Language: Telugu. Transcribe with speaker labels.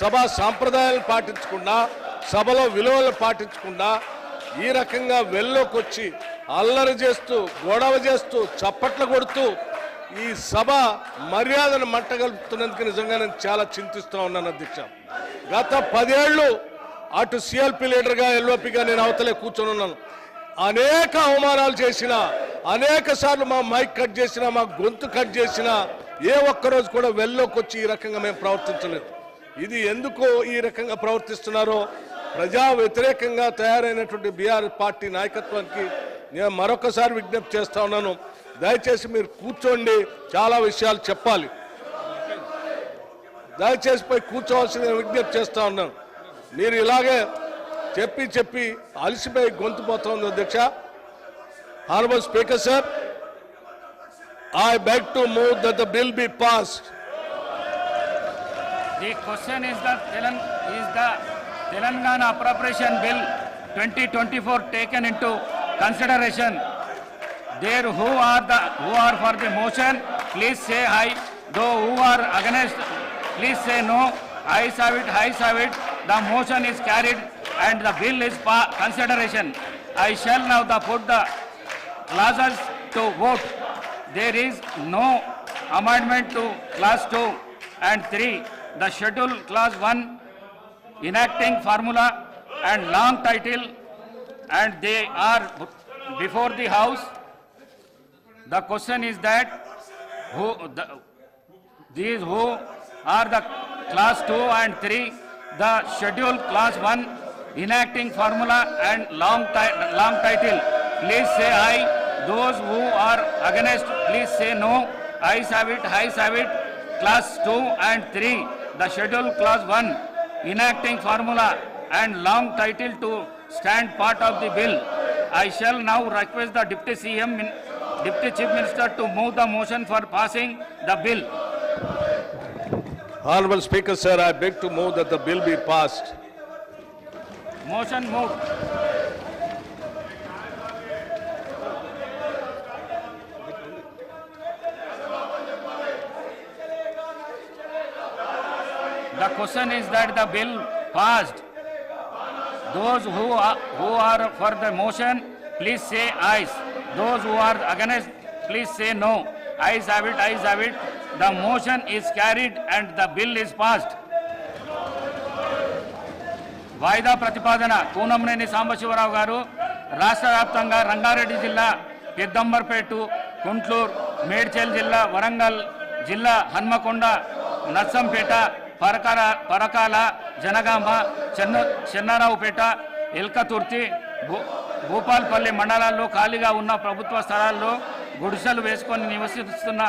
Speaker 1: సభా సాంప్రదాయాలు పాటించకుండా సభలో విలువలు పాటించకుండా ఈ రకంగా వెల్లోకి వచ్చి అల్లరి చేస్తూ గొడవ చేస్తూ చప్పట్లు కొడుతూ ఈ సభ మర్యాదను మంటగలుపుతున్నందుకు నిజంగా నేను చాలా చింతిస్తూ ఉన్నాను అధ్యక్ష. గత పదేళ్ళు అటు సిఎల్పి లీడర్గా ఎల్ఓపిగా నేను అవతలే కూర్చొని ఉన్నాను. అనేక అవమానాలు చేసిన అనేక సార్లు మా మైక్ కట్ చేసిన మా గొంతు కట్ చేసిన ఏ ఒక్కరోజు కూడా వెల్లోకి వచ్చి ఈ రకంగా మేము ప్రవర్తించలేదు. ఇది ఎందుకో ఈ రకంగా ప్రవర్తిస్తున్నారో ప్రజా వ్యతిరేకంగా తయారైనటువంటి బీఆర్ పార్టీ నాయకత్వానికి నేను మరొకసారి విజ్ఞప్తి చేస్తా ఉన్నాను. దయచేసి మీరు కూర్చోండి చాలా విషయాలు చెప్పాలి. దయచేసి పోయి కూర్చోవాల్సింది నేను విజ్ఞప్తి చేస్తా ఉన్నాను. మీరు ఇలాగే చెప్పి చెప్పి అలసిపోయి గొంతు పోతుంది అధ్యక్ష. Honourable speaker sir I beg to move that the bill be passed
Speaker 2: The question is the Telang- is the Telangana Appropriation Bill 2024 taken into consideration. There who are the, who are for the motion, please say aye. Though who are against, please say no. Ayes have it, ayes have it. The motion is carried and the bill is pa, consideration. I shall now the put the clauses to vote. There is no amendment to class 2 and 3. The schedule clause 1 enacting formula and long title and they are before the house. The question is that who, the, these who are the class 2 and 3, the schedule class 1 enacting formula and long long title, please say aye. Those who are against, please say no. Ayes have it, ayes have it. Class 2 and 3, the Schedule Clause 1 enacting formula and long title to stand part of the bill, I shall now request the Deputy CM, Deputy Chief Minister to move the motion for passing the bill.
Speaker 1: Honorable Speaker, sir, I beg to move that the bill be passed.
Speaker 2: Motion moved. The question is that the bill passed. Those who are, who are for the motion, please say ayes. Those who are against, please say no. Ayes have it, ayes have it. The motion is carried and the bill is passed. వాయిదా ప్రతిపాదన కూనంనేని సాంబశివరావు గారు రాష్ట్ర వ్యాప్తంగా రంగారెడ్డి జిల్లా పెద్దంబర్పేట కుంట్లూరు మేడ్చల్ జిల్లా వరంగల్ జిల్లా హన్మకొండ నర్సంపేట పరకాల పరకాల జనగామ చెన్న చెన్నారావుపేట ఎల్కతుర్తి భూ భూపాల్పల్లి మండలాల్లో ఖాళీగా ఉన్న ప్రభుత్వ స్థలాల్లో గుడిసెలు వేసుకొని నివసిస్తున్న